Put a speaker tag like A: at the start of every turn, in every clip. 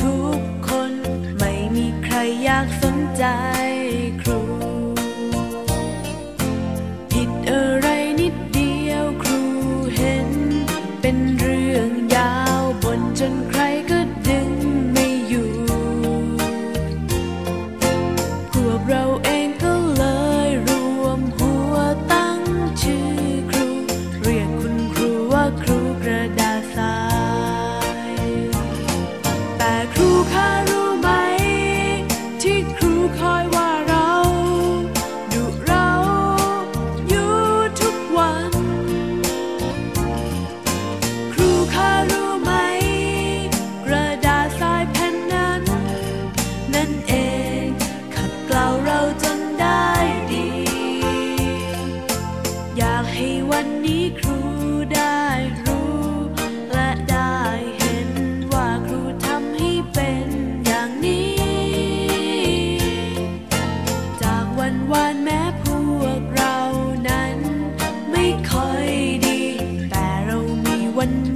A: ทุกๆคน ไม่มีใครอยากสนใจครู ผิดอะไรนิดเดียวครูเห็น เป็นเรื่องยาวบนจนใครก็ดึงไม่อยู่ พวกเราเองก็เลยรวมหัวตั้งชื่อครู เรียกคุณครูว่าครูกระดาษา
B: one.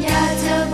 B: Yeah,